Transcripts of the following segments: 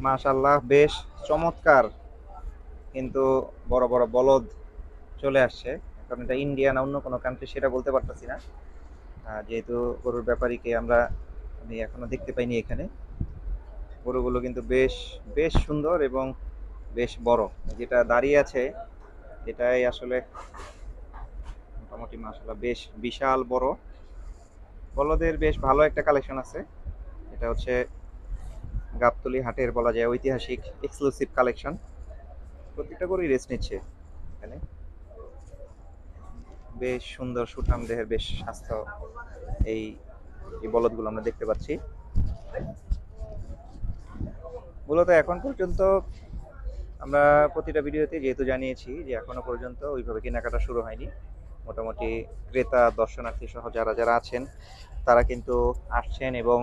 মাশাল্লাহ বেশ চমৎকার। কিন্তু বড় বড় বলদ চলে আসছে। কারণ এটা ইন্ডিয়া না অন্য কোনো কান্ট্রি সেটা বলতে পারতেছি না। যেহেতু গরুর ব্যাপারীকে আমরা আমি এখনও দেখতে পাইনি এখানে। গরুগুলো কিন্তু বেশ বেশ সুন্দর এবং বেশ বড়। যেটা দাঁড়িয়ে আছে, এটাই আসলে মোটামুটি মাসাল্লাহ বেশ বিশাল বড়। বলদের বেশ ভালো একটা কালেকশন আছে। এটা হচ্ছে গাবতলি হাটের বলা যায় ঐতিহাসিক এক্সক্লুসিভ কালেকশন প্রত্যেকটা করেই রেস্ট নিচ্ছে এখানে। বেশ সুন্দর সুঠাম দেহের বেশ স্বাস্থ্য এই এই বলদগুলো আমরা দেখতে পাচ্ছি। মূলত এখন পর্যন্ত আমরা প্রতিটা ভিডিওতে যেহেতু জানিয়েছি যে এখনও পর্যন্ত ওইভাবে কেনাকাটা শুরু হয়নি। মোটামুটি ক্রেতা দর্শনার্থী সহ যারা যারা আছেন, তারা কিন্তু আসছেন এবং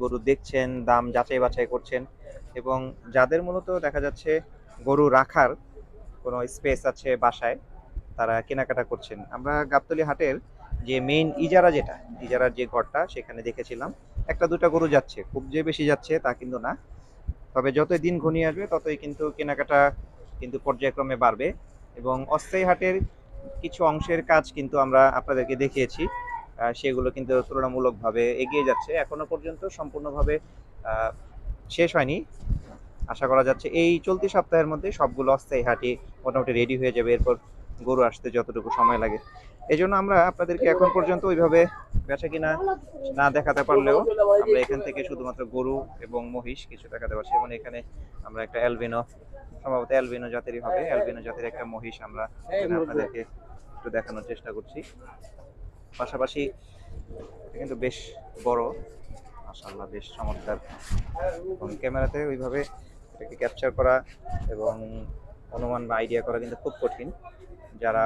গরু দেখছেন, দাম যাচাই বাছাই করছেন এবং যাদের মূলত দেখা যাচ্ছে গরু রাখার কোনো স্পেস আছে বাসায়, তারা কেনাকাটা করছেন। আমরা গাবতলি হাটের যে মেইন ইজারা যেটা, ইজারার যে ঘরটা সেখানে দেখেছিলাম, একটা দুটা গরু যাচ্ছে। খুব যে বেশি যাচ্ছে তা কিন্তু না। তবে যতই দিন ঘনিয়ে আসবে, ততই কিন্তু কেনাকাটা কিন্তু পর্যায়ক্রমে বাড়বে এবং অস্থায়ী হাটের কিছু অংশের কাজ কিন্তু আমরা আপনাদেরকে দেখিয়েছি। সেগুলো কিন্তু তুলনামূলকভাবে এগিয়ে যাচ্ছে। এখনও পর্যন্ত সম্পূর্ণভাবে শেষ হয়নি। আশা করা যাচ্ছে এই চলতি সপ্তাহের মধ্যে সবগুলো অস্থায়ী হাটই মোটামুটি রেডি হয়ে যাবে, এরপর গরু আসতে যতটুকু সময় লাগে। এই জন্য আমরা আপনাদেরকে এখন পর্যন্ত ওইভাবে বেচা কিনা না দেখাতে পারলেও আমরা এখান থেকে শুধুমাত্র গরু এবং মহিষ কিছু দেখাতে পারছি এবং এখানে আমরা একটা অ্যালবিনো সম্ভবত অ্যালবিনো জাতেরই হবে। অ্যালবিনো জাতের একটা মহিষ আমরা আপনাদেরকে একটু দেখানোর চেষ্টা করছি। পাশাপাশি কিন্তু বেশ বড়, মাশাআল্লাহ, বেশ চমৎকার ক্যামেরাতে ওইভাবে এটাকে ক্যাপচার করা এবং অনুমান বা আইডিয়া করা কিন্তু খুব কঠিন যারা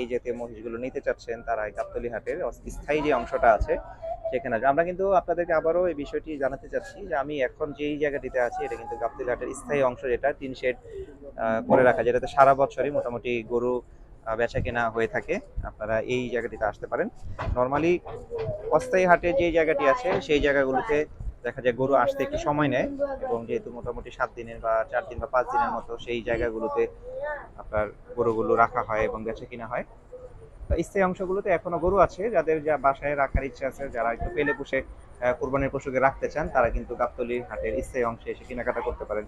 এই জাতীয় মহিষগুলো নিতে চাচ্ছেন, তারা এই গাবতলি হাটের স্থায়ী যে অংশটা আছে, সেখানে আসবে। আমরা কিন্তু আপনাদেরকে আবারও এই বিষয়টি জানাতে চাচ্ছি যে আমি এখন যেই জায়গাটিতে আছি, এটা কিন্তু গাবতলি হাটের স্থায়ী অংশ যেটা তিন শেড করে রাখা, যেটাতে সারা বছরই মোটামুটি গরু বেচা কেনা হয়ে থাকে। আপনারা এই জায়গাটিতে আসতে পারেন। নর্মালি অস্থায়ী হাটে যে জায়গাটি আছে, সেই জায়গাগুলোতে দেখা যায় গরু আসতে একটু সময় নেয় এবং যেহেতু মোটামুটি সাত দিনের বা চার দিন বা পাঁচ দিনের মতো সেই জায়গাগুলোতে আপনার গরুগুলো রাখা হয় এবং বেচা কিনা হয় স্থায়ী অংশগুলোতে এখনও গরু আছে। যাদের যা বাসায় রাখার ইচ্ছা আছে, যারা একটু পেলে পুষে কুরবানির পশুকে রাখতে চান, তারা কিন্তু গাবতলি হাটের স্থায়ী অংশে এসে কেনাকাটা করতে পারেন।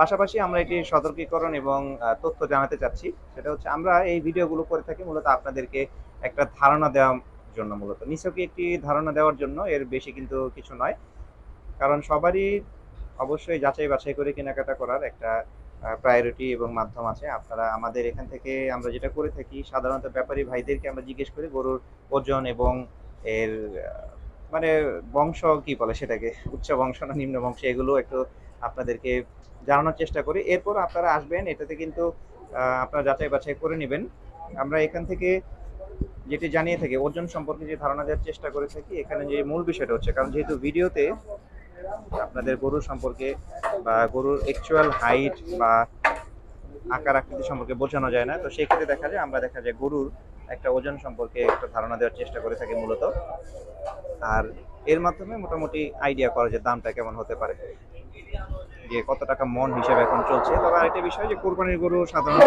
পাশাপাশি আমরা এটি সতর্কীকরণ এবং তথ্য জানাতে চাচ্ছি। সেটা হচ্ছে আমরা এই ভিডিওগুলো করে থাকি, মূলত আপনাদেরকে একটা ধারণা দেওয়ার জন্য মূলত। নিছকই একটি ধারণা দেওয়ার জন্য এর বেশি কিন্তু কিছু নয়। কারণ সবারই অবশ্যই যাচাই বাছাই করে কেনাকাটা করার একটা প্রায়োরিটি এবং মাধ্যম আছে। আপনারা আমাদের এখান থেকে আমরা যেটা করে থাকি, সাধারণত ব্যাপারী ভাইদেরকে আমরা জিজ্ঞেস করি গরুর ওজন এবং এর মানে বংশ কি বলে সেটাকে? উচ্চ বংশ না নিম্ন বংশ, এগুলো একটু আপনাদেরকে জানানোর চেষ্টা করি। এরপর আপনারা আসবেন, এটাতে কিন্তু আপনারা যাচাই বাছাই করে নেবেন। আমরা এখান থেকে যেটি জানিয়ে থাকি, ওজন সম্পর্কে যে ধারণা দেওয়ার চেষ্টা করে থাকি, এখানে যে মূল বিষয়টা হচ্ছে, কারণ যেহেতু ভিডিওতে আপনাদের গরু সম্পর্কে বা গরুর অ্যাকচুয়াল হাইট বা আকার আকৃতি সম্পর্কে বোঝানো যায় না, তো সেই ক্ষেত্রে দেখা যায়, আমরা দেখা যায় গরুর একটা ওজন সম্পর্কে একটা ধারণা দেওয়ার চেষ্টা করে থাকি মূলত। আর এর মাধ্যমে মোটামুটি আইডিয়া করা যে দামটা কেমন হতে পারে। যে কত টাকা মন হিসেবে এখন চলছে। তবে আরেকটা বিষয় যে কোরবানির গরু সাধারণত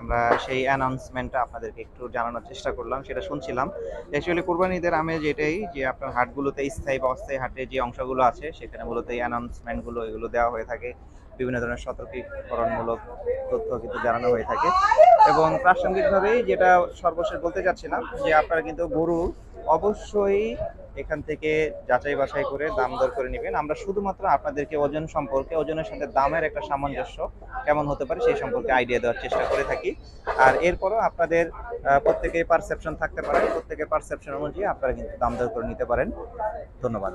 আমরা সেই অ্যানাউন্সমেন্টটা আপনাদেরকে একটু জানানোর চেষ্টা করলাম, সেটা শুনছিলাম। অ্যাকচুয়ালি কোরবানি ঈদের আমেজ যেটাই, যে আপনার হাটগুলোতে স্থায়ী বা অস্থায়ী হাটে যে অংশগুলো আছে, সেখানে মূলত এই অ্যানাউন্সমেন্টগুলো এগুলো দেওয়া হয়ে থাকে। বিভিন্ন ধরনের সতর্কীকরণমূলক তথ্য কিন্তু জানানো হয়ে থাকে। এবং প্রাসঙ্গিকভাবেই যেটা সর্বশেষ বলতে চাচ্ছিলাম, যে আপনারা কিন্তু গরু অবশ্যই এখান থেকে যাচাই বাছাই করে দাম দর করে নেবেন। আমরা শুধুমাত্র আপনাদেরকে ওজন সম্পর্কে, ওজনের সাথে দামের একটা সামঞ্জস্য কেমন হতে পারে সেই সম্পর্কে আইডিয়া দেওয়ার চেষ্টা করে থাকি। আর এরপরও আপনাদের প্রত্যেকে প্রত্যেকের পারসেপশন থাকতে পারে। প্রত্যেকের পারসেপশন অনুযায়ী আপনারা কিন্তু দাম দর করে নিতে পারেন। ধন্যবাদ।